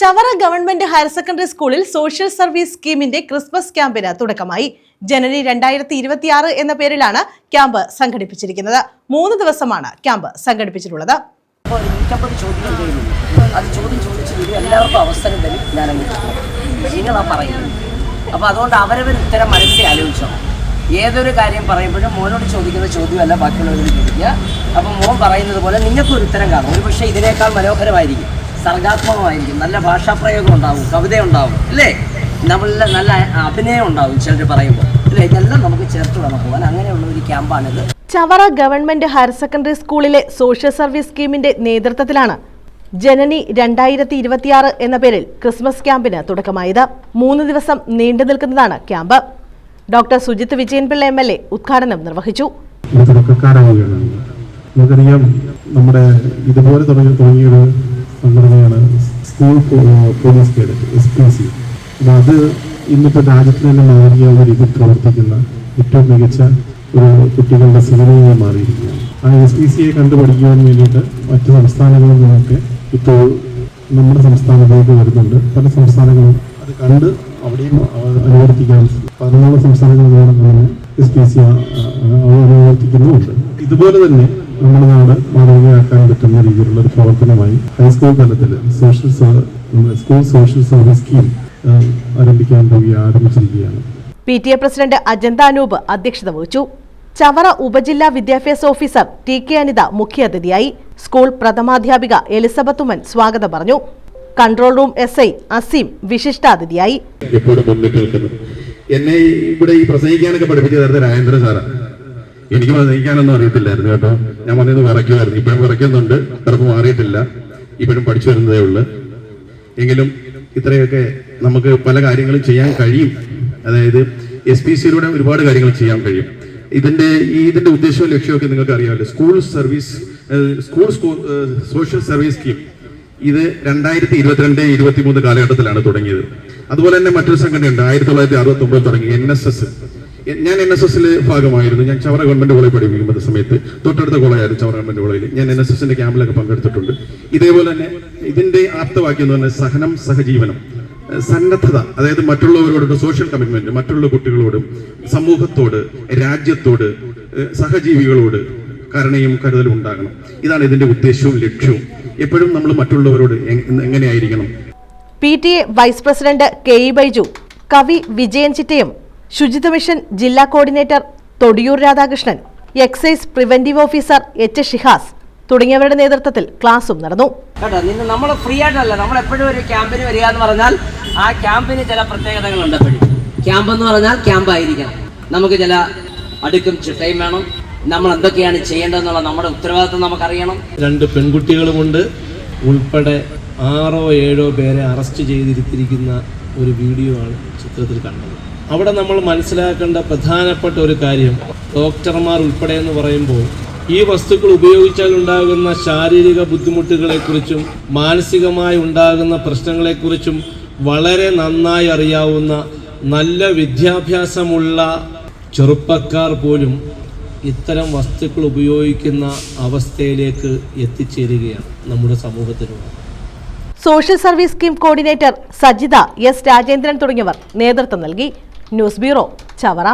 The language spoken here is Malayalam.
ചവറ ഗവൺമെന്റ് ഹയർ സെക്കൻഡറി സ്കൂളിൽ സോഷ്യൽ സർവീസ് സ്കീമിന്റെ ക്രിസ്മസ് ക്യാമ്പിന് തുടക്കമായി. ജനുവരി രണ്ടായിരത്തി ഇരുപത്തിയാറ് എന്ന പേരിലാണ് ക്യാമ്പ് സംഘടിപ്പിച്ചിരിക്കുന്നത്. മൂന്ന് ദിവസമാണ് ക്യാമ്പ് സംഘടിപ്പിച്ചിട്ടുള്ളത്. അത് ചോദ്യം എല്ലാവർക്കും അവസരം ഞാൻ അപ്പോൾ അതുകൊണ്ട് അവരവർ ഉത്തരം മനസ്സിൽ ആലോചിച്ചോ ഏതൊരു കാര്യം പറയുമ്പോഴും മോനോട് ചോദിക്കുന്ന ചോദ്യമല്ല ബാക്കിയുള്ളവരോട് ചോദിക്കുക. അപ്പോൾ മോൻ പറയുന്നത് പോലെ നിങ്ങൾക്കൊരു ഉത്തരം കാണും. ഒരു പക്ഷേ ഇതിനേക്കാൾ മനോഹരമായിരിക്കും. സർഗാത്മകമായിരിക്കും. നല്ല ഭാഷാപ്രയോഗം ഉണ്ടാവും കവിത ഉണ്ടാവും അല്ലേ? നമ്മളിലെ നല്ല അഭിനയം ഉണ്ടാവും ചിലർ പറയുമ്പോൾ. അല്ലേ? ഇതെല്ലാം നമുക്ക് ചേർത്ത് വേണം പോകാൻ അങ്ങനെയുള്ള ഒരു ക്യാമ്പാണിത്. ചവറ ഗവൺമെന്റ് ഹയർ സെക്കൻഡറി സ്കൂളിലെ സോഷ്യൽ സർവീസ് സ്കീമിന്റെ നേതൃത്വത്തിലാണ് ജനനി രണ്ടായിരത്തി ഇരുപത്തിയാറ് എന്ന പേരിൽ ക്രിസ്മസ് ക്യാമ്പിന് തുടക്കമായത്. മൂന്ന് ദിവസം നീണ്ടു നിൽക്കുന്നതാണ് camp. Doctor Sujith Vijayan Pillai M L A ഉദ്ഘാടനം നിർവഹിച്ചു. തുടക്കക്കാരാവുകയാണ് നമുക്കറിയാം നമ്മുടെ ഇതുപോലെ തുടങ്ങിയ തുടങ്ങിയൊരു സംഘടനയാണ് school police cadet S P C അപ്പോൾ അത് ഇന്നിപ്പോൾ രാജ്യത്തിന് തന്നെ മാതൃകയാവുന്ന രീതിയിൽ പ്രവർത്തിക്കുന്ന ഏറ്റവും മികച്ച ഒരു കുട്ടികളുടെ സംഘടനയായി മാറിയിരിക്കുകയാണ്. ആ എസ് പി സിയെ കണ്ടുപഠിക്കുവാൻ വേണ്ടിയിട്ട് മറ്റു സംസ്ഥാനങ്ങളിൽ നിന്നൊക്കെ ഇപ്പോൾ നമ്മുടെ സംസ്ഥാനത്തേക്ക് വരുന്നുണ്ട്. പല സംസ്ഥാനങ്ങളും അത് കണ്ട് അവിടെയും അവ- അനുവർത്തിക്കാൻ പതിനാല് സംസ്ഥാനങ്ങളിലൂടെ തന്നെ എസ് പി സി അനുവർത്തിക്കുന്നുമുണ്ട്. ഇതുപോലെ തന്നെ നമ്മുടെ നാട് മാതൃകയാക്കാൻ പറ്റുന്ന പ്രവർത്തനമായി ഹൈസ്കൂൾ തലത്തിൽ social school social service scheme ആരംഭിക്കാൻ പോകുക ആരംഭിച്ചിരിക്കുകയാണ്. P T A president Ajantha Anoop അധ്യക്ഷത വഹിച്ചു. ചവറ ഉപജില്ലാ വിദ്യാഭ്യാസ ഓഫീസർ ടി കെ അനിത മുഖ്യാതിഥിയായി സ്കൂൾ പ്രഥമാധ്യാപിക എലിസബത്ത് ഉമ്മൻ സ്വാഗതം പറഞ്ഞു. Control room S I Azeem വിശിഷ്ടാതിഥിയായി എന്നെ ഇവിടെ ഈ പ്രസംഗിക്കാനൊക്കെ പഠിപ്പിച്ചു തരുന്ന രാജേന്ദ്ര സാറാ. എനിക്ക് പ്രസംഗിക്കാനൊന്നും അറിയത്തില്ലായിരുന്നു കേട്ടോ. ഞാൻ വന്നത് വിറയ്ക്കുമായിരുന്നു. ഇപ്പോഴും വിറയ്ക്കുന്നുണ്ട്. വിറപ്പ് മാറിയിട്ടില്ല. ഇപ്പോഴും പഠിച്ചു വരുന്നതേ ഉള്ളു. എങ്കിലും ഇത്രയൊക്കെ നമുക്ക് പല കാര്യങ്ങളും ചെയ്യാൻ കഴിയും. അതായത് എസ് പി സിയിലൂടെ ഒരുപാട് കാര്യങ്ങൾ ചെയ്യാൻ കഴിയും. ഇതിന്റെ ഈ ഇതിന്റെ ഉദ്ദേശവും ലക്ഷ്യമൊക്കെ നിങ്ങൾക്ക് അറിയാമല്ലോ school service school social service scheme ഇത് രണ്ടായിരത്തി ഇരുപത്തിരണ്ട് ഇരുപത്തി മൂന്ന് കാലഘട്ടത്തിലാണ് തുടങ്ങിയത്. അതുപോലെ തന്നെ മറ്റൊരു സംഘടനയുണ്ട്. ആയിരത്തി തൊള്ളായിരത്തി അറുപത്തി ഒമ്പതിൽ തുടങ്ങി എൻ എസ് എസ് ഞാൻ എൻ എസ് എസിലെ ഭാഗമായിരുന്നു. ഞാൻ ചവറ ഗവൺമെന്റ് കോളേജ് പഠിപ്പിക്കുന്ന സമയത്ത്. തൊട്ടടുത്ത കോളേജായിരുന്നു ചവറ ഗവൺമെന്റ് കോളേജിൽ ഞാൻ എൻ എസ് എസിന്റെ ക്യാമ്പിലൊക്കെ പങ്കെടുത്തിട്ടുണ്ട്. ഇതേപോലെ തന്നെ ഇതിന്റെ ആപ്തവാക്യം എന്ന് പറഞ്ഞാൽ സഹനം സഹജീവനം സന്നദ്ധത അതായത് മറ്റുള്ളവരോടുള്ള സോഷ്യൽ കമ്മിറ്റ്മെന്റ് മറ്റുള്ള കുട്ടികളോടും സമൂഹത്തോട് രാജ്യത്തോട് സഹജീവികളോട് കരുണയും കരുതലും ഉണ്ടാകണം. ഇതാണ് ഇതിന്റെ ഉദ്ദേശവും ലക്ഷ്യവും. എപ്പോഴും നമ്മൾ മറ്റുള്ളവരോട് എങ്- എങ്ങനെയായിരിക്കണം? P T A vice president K E Baiju Kavi Vijayan Chittayam ശുചിത്വ മിഷൻ ജില്ലാ coordinator Thodiyoor Radhakrishnan excise preventive officer H Shihas തുടങ്ങിയവരുടെ നേതൃത്വത്തിൽ ക്ലാസും നടന്നു. കേട്ടോ നിന്ന് നമ്മൾ ഫ്രീ ആയിട്ടല്ല നമ്മൾ എപ്പോഴും ഒരു ക്യാമ്പിന് വരിക എന്ന് പറഞ്ഞാൽ ആ ക്യാമ്പിന് ചില പ്രത്യേകതകളുണ്ട് എപ്പോഴും. ക്യാമ്പ് എന്ന് പറഞ്ഞാൽ ക്യാമ്പ് ആയിരിക്കണം നമുക്ക് ചില അടുക്കും ചിട്ടയും വേണം. നമ്മൾ എന്തൊക്കെയാണ് ചെയ്യേണ്ടതെന്നുള്ള നമ്മുടെ ഉത്തരവാദിത്വം നമുക്കറിയണം. രണ്ട് പെൺകുട്ടികളുമുണ്ട്. ഉൾപ്പെടെ ആറോ ഏഴോ പേരെ അറസ്റ്റ് ചെയ്തിരിക്കുന്ന ഒരു വീഡിയോ ആണ് ചിത്രത്തിൽ കണ്ടത്. അവിടെ നമ്മൾ മനസ്സിലാക്കേണ്ട പ്രധാനപ്പെട്ട ഒരു കാര്യം ഡോക്ടർമാർ ഉൾപ്പെടെ എന്ന് പറയുമ്പോൾ ഈ വസ്തുക്കൾ ഉപയോഗിച്ചാൽ ഉണ്ടാകുന്ന ശാരീരിക ബുദ്ധിമുട്ടുകളെക്കുറിച്ചും മാനസികമായി ഉണ്ടാകുന്ന പ്രശ്നങ്ങളെക്കുറിച്ചും വളരെ നന്നായി അറിയാവുന്ന നല്ല വിദ്യാഭ്യാസമുള്ള ചെറുപ്പക്കാർ പോലും ഇത്തരം വസ്തുക്കൾ ഉപയോഗിക്കുന്ന അവസ്ഥയിലേക്ക് എത്തിച്ചേരുകയാണ് നമ്മുടെ സമൂഹത്തിലുള്ള social service scheme coordinator Sajitha S Rajendran തുടങ്ങിയവർ നേതൃത്വം നൽകി. News bureau Chavara